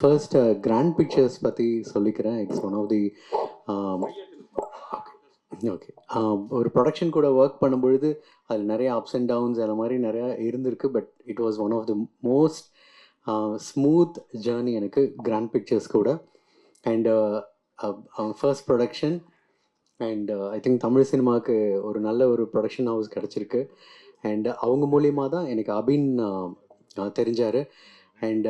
First grand pictures பற்றி சொல்லிக்கிறேன். It's one of the okay ஒரு ப்ரொடக்ஷன் கூட ஒர்க் பண்ணும்பொழுது அதில் நிறைய அப்ஸ் அண்ட் டவுன்ஸ் அந்த மாதிரி நிறையா இருந்திருக்கு. But it was one of the most smooth journey எனக்கு கிராண்ட் பிக்சர்ஸ் கூட. And first production and I think Tamil சினிமாவுக்கு ஒரு நல்ல ஒரு ப்ரொடக்ஷன் ஹவுஸ் கிடச்சிருக்கு. அண்ட் அவங்க மூலியமாக தான் எனக்கு அபின் uh, தெரிஞ்சார். அண்ட்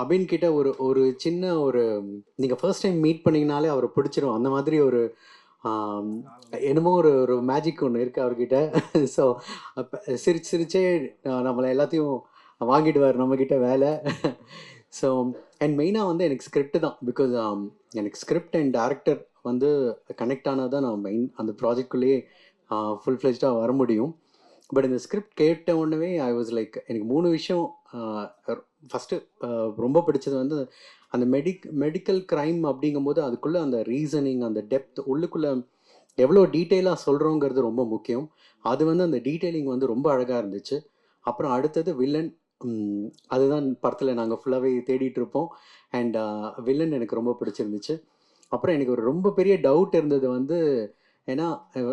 அபின் கிட்ட ஒரு ஒரு சின்ன ஒரு நீங்கள் ஃபர்ஸ்ட் டைம் மீட் பண்ணிங்கனாலே அவரை பிடிச்சிரும். அந்த மாதிரி ஒரு என்னமோ ஒரு ஒரு மேஜிக் ஒன்று இருக்குது அவர்கிட்ட. ஸோ சிரிச்சு சிரிச்சே நம்மளை எல்லாத்தையும் வாங்கிடுவார் நம்மக்கிட்ட வேலை. ஸோ அண்ட் மெயினாக வந்து எனக்கு ஸ்கிரிப்ட் தான். பிகாஸ் எனக்கு ஸ்கிரிப்ட் அண்ட் டேரக்டர் வந்து கனெக்ட் ஆனால் தான் நான் மெயின் அந்த ப்ராஜெக்ட்குள்ளேயே ஃபுல் ஃப்ளெஜ்டாக வர முடியும். பட் இந்த ஸ்கிரிப்ட் கேட்ட உடனே ஐ வாஸ் லைக் எனக்கு மூணு விஷயம் ஃபஸ்ட்டு ரொம்ப பிடிச்சது வந்து அந்த மெடிக் மெடிக்கல் க்ரைம் அப்படிங்கும்போது அதுக்குள்ளே அந்த ரீசனிங் அந்த டெப்த் உள்ளுக்குள்ளே எவ்வளோ டீட்டெயிலாக சொல்கிறோங்கிறது ரொம்ப முக்கியம். அது வந்து அந்த டீட்டெயிலிங் வந்து ரொம்ப அழகாக இருந்துச்சு. அப்புறம் அடுத்தது வில்லன் அதுதான் படத்தில் நாங்கள் ஃபுல்லாகவே தேடிட்டுருப்போம் அண்ட் வில்லன் எனக்கு ரொம்ப பிடிச்சிருந்துச்சு. அப்புறம் எனக்கு ஒரு ரொம்ப பெரிய டவுட் இருந்தது வந்து ஏன்னா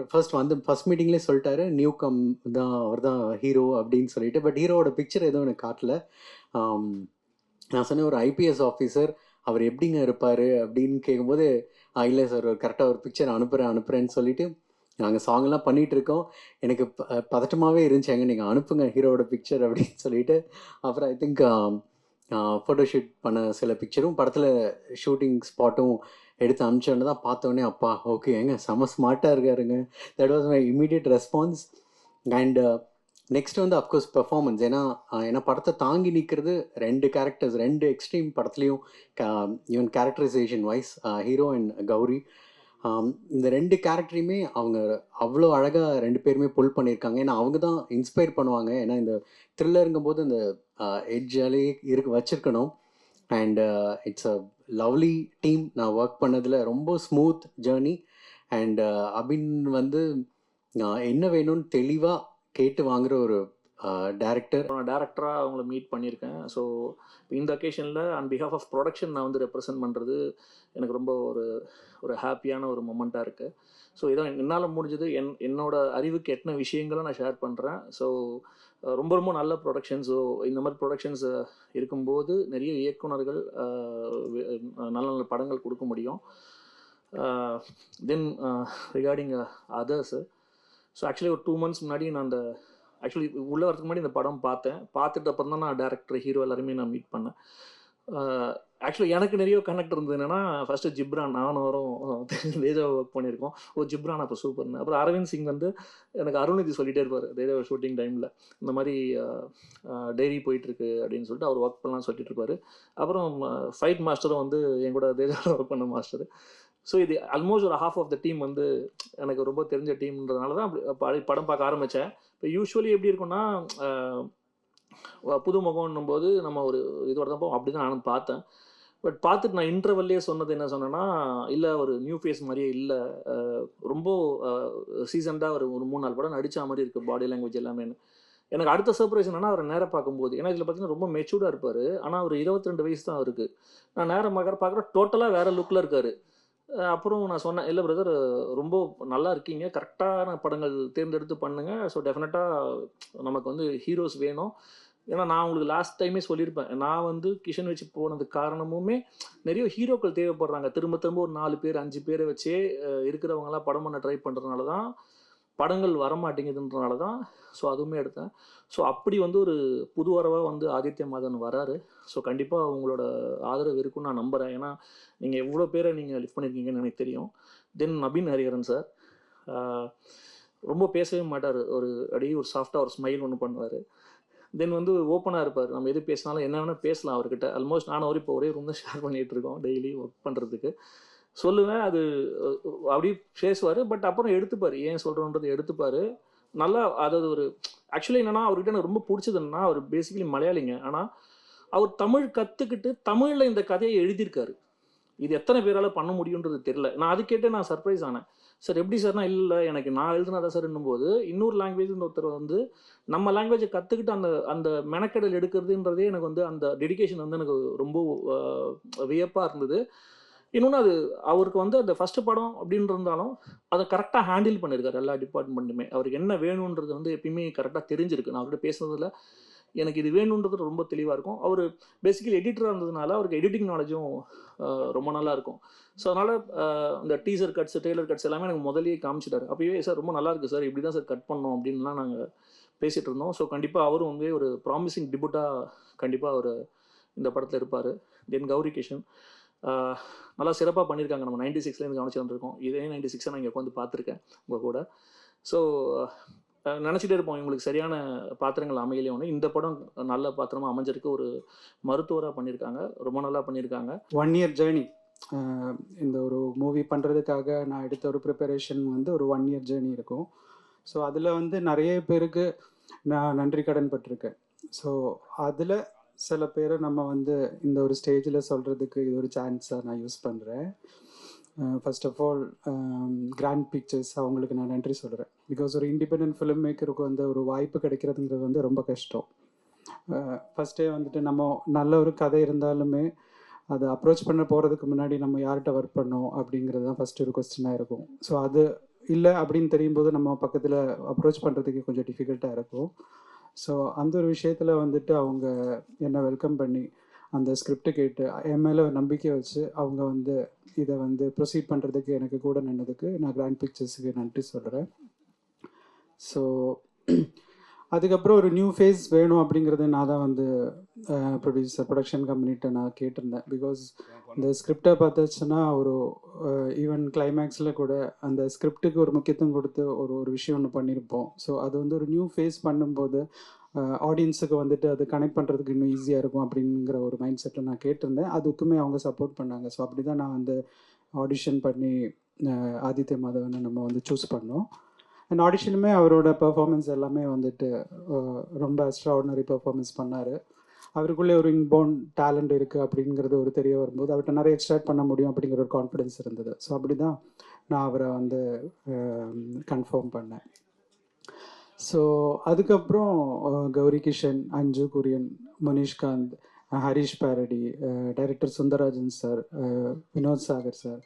ஃபர்ஸ்ட் வந்து ஃபர்ஸ்ட் மீட்டிங்லேயே சொல்லிட்டாரு நியூ கம் தான் அவர் தான் ஹீரோ அப்படின்னு சொல்லிட்டு. பட் ஹீரோவோட பிக்சர் எதுவும் எனக்கு காட்டல. நான் சொன்னேன் ஒரு ஐபிஎஸ் ஆஃபீஸர் அவர் எப்படிங்க இருப்பார் அப்படின்னு கேட்கும்போது இல்லை சார் ஒரு கரெக்டாக ஒரு பிக்சர் அனுப்புகிறேன் அனுப்புகிறேன்னு சொல்லிட்டு நாங்கள் சாங்லாம் பண்ணிகிட்ருக்கோம் எனக்கு ப- பதட்டமாகவே இருந்துச்சு. எங்கே நீங்கள் அனுப்புங்க ஹீரோவோட பிக்சர் அப்படின்னு சொல்லிட்டு. அப்புறம் ஐ திங்க் ஃபோட்டோஷூட் பண்ண சில பிக்சரும் படத்தில் ஷூட்டிங் ஸ்பாட்டும் எடுத்து அனுப்பிச்சோன்னு தான் பார்த்தோன்னே அப்பா ஓகே ஏங்க செம ஸ்மார்ட்டாக இருக்காருங்க. That was my immediate response and next வந்து அஃப்கோர்ஸ் பெர்ஃபார்மன்ஸ் ஏன்னா ஏன்னா படத்தை தாங்கி நிற்கிறது ரெண்டு கேரக்டர்ஸ் ரெண்டு எக்ஸ்ட்ரீம் படத்துலையும் even characterisation wise hero and Gauri இந்த ரெண்டு கேரக்டரையுமே அவங்க அவ்வளோ அழகாக ரெண்டு பேருமே புல் பண்ணியிருக்காங்க. ஏன்னா அவங்க தான் இன்ஸ்பயர் பண்ணுவாங்க. ஏன்னா இந்த த்ரில்லருங்கும் போது இந்த எட்ஜாலே இருக்கு வச்சுருக்கணும். And it's a lovely team நான் ஒர்க் பண்ணதில் ரொம்ப ஸ்மூத் ஜேர்னி அண்ட் அபின் வந்து என்ன வேணும்னு தெளிவாக கேட்டு வாங்குகிற ஒரு டேரக்டர் நான் டேரக்டராக அவங்கள மீட் பண்ணியிருக்கேன். ஸோ இந்த அக்கேஷனில் ஆன் பிஹாஃப் ஆஃப் ப்ரொடக்ஷன் நான் வந்து ரெப்ரசென்ட் பண்ணுறது எனக்கு ரொம்ப ஒரு ஒரு ஹாப்பியான ஒரு மொமெண்ட்டாக இருக்குது ஸோ இதான் என்னால் முடிஞ்சது என் என்னோட அறிவுக்கு எட்டின விஷயங்களை நான் ஷேர் பண்ணுறேன் ஸோ ரொம்ப ரொம்ப நல்ல ப்ரொடக்ஷன் ஸோ இந்த மாதிரி ப்ரொடக்ஷன்ஸ் இருக்கும்போது நிறைய இயக்குனர்கள் நல்ல நல்ல படங்கள் கொடுக்க முடியும். Then regarding others so actually ஒரு டூ மந்த்ஸ் முன்னாடி நான் அந்த ஆக்சுவலி உள்ளே வரதுக்கு முன்னாடி இந்த படம் பார்த்தேன். பார்த்துட்டு அப்புறம் தான் நான் டேரக்டர் ஹீரோ எல்லாருமே நான் மீட் பண்ணேன். ஆக்சுவலி எனக்கு நிறைய கனெக்ட் இருந்தது என்னன்னா ஃபஸ்ட்டு ஜிப்ரான் நானும் வரும் தேஜா ஒர்க் பண்ணியிருக்கோம். ஓ ஜிப்ரான் அப்போ சூப்பர்னு அப்புறம் அரவிந்த் சிங் வந்து எனக்கு அருண்நிதி சொல்லிட்டே இருப்பார். தேஜா ஷூட்டிங் டைமில் இந்த மாதிரி டைரி போயிட்டுருக்கு அப்படின்னு சொல்லிட்டு அவர் ஒர்க் பண்ணலாம் சொல்லிட்டு இருப்பார். அப்புறம் ஃபைட் மாஸ்டரும் வந்து என் கூட தேஜாவில் ஒர்க் பண்ண மாஸ்டர் ஸோ இது ஆல்மோஸ்ட் ஒரு ஹாஃப் ஆஃப் த டீம் வந்து எனக்கு ரொம்ப தெரிஞ்ச டீம்ன்றதுனால தான் அப்படி படம் பார்க்க ஆரம்பித்தேன் இப்போ யூஸ்வலி எப்படி இருக்கும்னா புது முகம்னும் போது நம்ம ஒரு இதோட தான் போவோம். அப்படி தான் நானும் பார்த்தேன். பட் பார்த்துட்டு நான் இன்டர்வல்லே சொன்னது என்ன சொன்னேன்னா இல்லை ஒரு நியூ ஃபேஸ் மாதிரியே இல்லை. ரொம்ப சீசன்டாக ஒரு ஒரு மூணு நாலு படம் நடித்த மாதிரி இருக்குது பாடி லாங்குவேஜ் எல்லாமே. எனக்கு அடுத்த சர்ப்ரைஸ் என்னன்னா அவரை நேராக பார்க்கும்போது. ஏன்னா இதில் பார்த்தீங்கன்னா ரொம்ப மெச்சூர்டாக இருப்பார். ஆனால் அவர் 22 வயசு தான் இருக்குது நான் நேரம் பார்க்குற பார்க்குற டோட்டலாக வேறு லுக்கில் இருக்காரு. அப்புறம் நான் சொன்னேன் இல்லை பிரதர் ரொம்ப நல்லா இருக்கீங்க. கரெக்டான படங்கள் தேர்ந்தெடுத்து பண்ணுங்க. ஸோ டெஃபினட்டாக நமக்கு வந்து ஹீரோஸ் வேணும். ஏன்னா நான் உங்களுக்கு லாஸ்ட் டைமே சொல்லியிருப்பேன். நான் வந்து கிஷன் வச்சு போனதுக்கு காரணமுமே நிறைய ஹீரோக்கள் தேவைப்படுறாங்க. திரும்ப திரும்ப ஒரு நாலு பேர் அஞ்சு பேரை வச்சே அஹ், இருக்கிறவங்கலாம் படம் பண்ண ட்ரை பண்ணுறதுனால தான் படங்கள் வரமாட்டேங்குதுன்றனால தான் ஸோ அதுவுமே எடுத்தேன். ஸோ அப்படி வந்து ஒரு புது வரவாக வந்து ஆதித்ய மாதன் வராரு. ஸோ கண்டிப்பாக உங்களோட ஆதரவு இருக்குன்னு நான் நம்புகிறேன் ஏன்னா நீங்கள் எவ்வளோ பேரை நீங்கள் லிஃப்ட் பண்ணியிருக்கீங்கன்னு எனக்கு தெரியும். தென் நபீன் ஹரிஹரன் சார் ரொம்ப பேசவே மாட்டார். ஒரு அப்படியே ஒரு சாஃப்டாக ஒரு ஸ்மைல் ஒன்று பண்ணுவார். தென் வந்து ஓப்பனாக இருப்பார். நம்ம எது பேசினாலும் என்ன வேணால் பேசலாம் அவர்கிட்ட. ஆல்மோஸ்ட் நான் அவர் இப்போ ஒரே ரூம் தான் ஷேர் பண்ணிகிட்டு இருக்கோம். டெய்லி ஒர்க் பண்ணுறதுக்கு சொல்லுவேன் அது அப்படியே பேசுவார் பட் அப்புறம் எடுத்துப்பார். ஏன் சொல்கிறோன்றது எடுத்துப்பார். நல்லா அதாவது ஒரு ஆக்சுவலி என்னென்னா அவர்கிட்ட எனக்கு ரொம்ப பிடிச்சது என்னன்னா அவர் பேசிக்கலி மலையாளிங்க. ஆனால் அவர் தமிழ் கற்றுக்கிட்டு தமிழில் இந்த கதையை எழுதியிருக்காரு. இது எத்தனை பேரால் பண்ண முடியுன்றது தெரில நான் அது கேட்டு நான் சர்ப்ரைஸ் ஆனேன். சார் எப்படி சார்னா இல்லை எனக்கு நான் எழுதுனதா சார்? போது இன்னொரு லாங்குவேஜ் ஒருத்தர் வந்து நம்ம லாங்குவேஜை கற்றுக்கிட்டு அந்த அந்த மெனக்கெடல் எடுக்கிறதுன்றதே எனக்கு வந்து அந்த டெடிகேஷன் வந்து எனக்கு ரொம்ப வியப்பாக இருந்தது. இன்னொன்று அது அவருக்கு வந்து அந்த ஃபஸ்ட்டு படம் அப்படின்னு இருந்தாலும் அதை கரெக்டாக ஹேண்டில் பண்ணியிருக்காரு எல்லா டிபார்ட்மெண்ட்டுமே அவருக்கு என்ன வேணுன்றது வந்து எப்பயுமே கரெக்டாக தெரிஞ்சிருக்கு. நான் அவர்கிட்ட பேசுனதில் எனக்கு இது வேணுன்றது ரொம்ப தெளிவாக இருக்கும். அவர் பேசிக்கலி எடிட்டராக இருந்ததுனால அவருக்கு எடிட்டிங் நாலேஜும் ரொம்ப நல்லா இருக்கும். ஸோ அதனால் இந்த டீசர் கட்ஸ் டெய்லர் கட்ஸ் எல்லாமே எனக்கு முதலே காமிச்சிட்டாரு. அப்பயே சார் ரொம்ப நல்லா இருக்குது சார். இப்படி தான் சார் கட் பண்ணோம் அப்படின்லாம் நாங்கள் பேசிகிட்டு இருந்தோம். ஸோ கண்டிப்பாக அவரும் வந்து ஒரு ப்ராமிசிங் டிபுட்டாக கண்டிப்பாக அவர் இந்த படத்தில் இருப்பார். தென் கௌரி கிஷன். நல்லா சிறப்பாக பண்ணியிருக்காங்க நம்ம நைன்டி சிக்ஸ்லேருந்து கவனிச்சு வந்திருக்கோம் இதே நைன்டி சிக்ஸை நான் இங்கே உட்காந்து பார்த்துருக்கேன் உங்கள் கூட. ஸோ நினச்சிட்டே இருப்போம். இவங்களுக்கு சரியான பாத்திரங்கள் அமையலையே ஒன்று இந்த படம் நல்ல பாத்திரமாக அமைஞ்சிருக்கு. ஒரு மருத்துவராக பண்ணியிருக்காங்க ரொம்ப நல்லா பண்ணியிருக்காங்க ஒன் இயர் ஜேர்னி இந்த ஒரு மூவி பண்ணுறதுக்காக நான் எடுத்த ஒரு ப்ரிப்பரேஷன் வந்து ஒரு ஒன் இயர் ஜேர்னி இருக்கும். ஸோ அதில் வந்து நிறைய பேருக்கு நான் நன்றி கடன் பட்டிருக்கேன். ஸோ அதில் சில பேரை நம்ம வந்து இந்த ஒரு ஸ்டேஜில் சொல்கிறதுக்கு இது ஒரு சான்ஸாக நான் யூஸ் பண்ணுறேன் first of all Grand Pictures அவங்களுக்கு நான் நன்றி சொல்கிறேன் பிகாஸ் ஒரு இண்டிபெண்ட் ஃபிலிம் மேக்கருக்கு வந்து ஒரு வாய்ப்பு கிடைக்கிறதுங்கிறது வந்து ரொம்ப கஷ்டம். ஃபஸ்ட்டே வந்துட்டு நம்ம நல்ல ஒரு கதை இருந்தாலுமே அதை அப்ரோச் பண்ண போகிறதுக்கு முன்னாடி நம்ம யார்கிட்ட ஒர்க் பண்ணோம் அப்படிங்கிறது தான் ஃபஸ்ட்டு ஒரு கொஸ்டினாக இருக்கும். ஸோ அது இல்லை அப்படின்னு தெரியும் போது நம்ம பக்கத்தில் அப்ரோச் பண்ணுறதுக்கு கொஞ்சம் டிஃபிகல்ட்டாக இருக்கும். ஸோ அந்த ஒரு விஷயத்தில் வந்துட்டு அவங்க என்னை வெல்கம் பண்ணி அந்த ஸ்கிரிப்ட் கேட்டு என் மேலே நம்பிக்கை வச்சு அவங்க வந்து இதை வந்து ப்ரொசீட் பண்ணுறதுக்கு எனக்கு கூட நின்னதுக்கு நான் கிராண்ட் பிக்சர்ஸுக்கு நன்றி சொல்கிறேன் ஸோ அதுக்கப்புறம் ஒரு நியூ ஃபேஸ் வேணும் அப்படிங்கிறது நான் தான் வந்து ப்ரொடியூசர் ப்ரொடக்ஷன் கம்பெனிகிட்ட நான் கேட்டிருந்தேன். பிகாஸ் இந்த ஸ்கிரிப்டை பார்த்துச்சுன்னா ஒரு ஈவன் கிளைமேக்ஸில் கூட அந்த ஸ்கிரிப்டுக்கு ஒரு முக்கியத்துவம் கொடுத்து ஒரு ஒரு விஷயம் ஒன்று பண்ணியிருப்போம் ஸோ அது வந்து ஒரு நியூ ஃபேஸ் பண்ணும்போது ஆடியன்ஸுக்கு வந்துட்டு அது கனெக்ட் பண்ணுறதுக்கு இன்னும் ஈஸியாக இருக்கும் அப்படிங்கிற ஒரு மைண்ட் செட்டில் நான் கேட்டிருந்தேன். அதுக்குமே அவங்க சப்போர்ட் பண்ணாங்க. ஸோ அப்படி தான் நான் வந்து ஆடிஷன் பண்ணி ஆதித்ய மாதவனை நம்ம வந்து சூஸ் பண்ணோம். அண்ட் ஆடிஷனுமே அவரோட பெர்ஃபார்மன்ஸ் எல்லாமே வந்துட்டு ரொம்ப எக்ஸ்ட்ராடினரி பெர்ஃபார்மன்ஸ் பண்ணார். அவருக்குள்ளே ஒரு இன்போன் டேலண்ட் இருக்குது அப்படிங்கிறது ஒரு தெரிய வரும்போது அவர்கிட்ட நிறைய எக்ஸ்ட்ராக்ட் பண்ண முடியும் அப்படிங்கிற ஒரு கான்ஃபிடென்ஸ் இருந்தது. ஸோ அப்படி தான் நான் அவரை வந்து கன்ஃபார்ம் பண்ணேன். ஸோ அதுக்கப்புறம் Gouri Kishan Anju Kurian Munishkanth Harish Peradi director Sundararajan sir Vinoth Sagar sir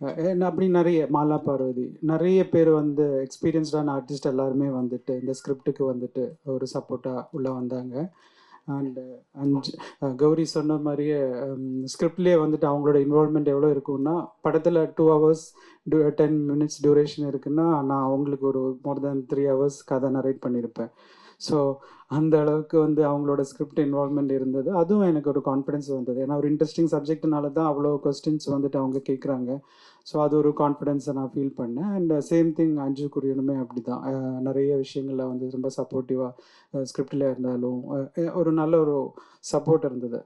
அப்படி நிறைய மாலா பார்வதி நிறைய பேர் வந்து எக்ஸ்பீரியன்ஸ்டான ஆர்டிஸ்ட் எல்லாருமே வந்துட்டு இந்த ஸ்கிரிப்டுக்கு வந்துட்டு ஒரு சப்போர்ட்டாக உள்ளே வந்தாங்க. அண்டு அஞ்சு கௌரி சொன்ன மாதிரியே ஸ்கிரிப்ட்லேயே வந்துட்டு அவங்களோட இன்வால்மெண்ட் எவ்வளோ இருக்கும்னா படத்தில் two hours two ten minutes duration இருக்குன்னா நான் அவங்களுக்கு ஒரு மோர் தென் த்ரீ ஹவர்ஸ் கதை நரேட் பண்ணியிருப்பேன் ஸோ அந்த அளவுக்கு வந்து அவங்களோட ஸ்கிரிப்ட் இன்வால்மெண்ட் இருந்தது. அதுவும் எனக்கு ஒரு கான்ஃபிடன்ஸ் வந்தது. ஏன்னா ஒரு இன்ட்ரெஸ்டிங் சப்ஜெக்ட்னால தான் அவ்வளோ கொஸ்டின்ஸ் வந்துட்டு அவங்க கேட்குறாங்க ஸோ அது ஒரு கான்ஃபிடென்ஸை நான் ஃபீல் பண்ணேன். அண்ட் சேம் திங் அஞ்சு குரியனுமே அப்படி தான் uh, நிறைய விஷயங்களில் வந்து ரொம்ப சப்போர்ட்டிவாக ஸ்கிரிப்டில் uh, இருந்தாலும் uh, ஒரு நல்ல ஒரு சப்போர்ட் இருந்தது.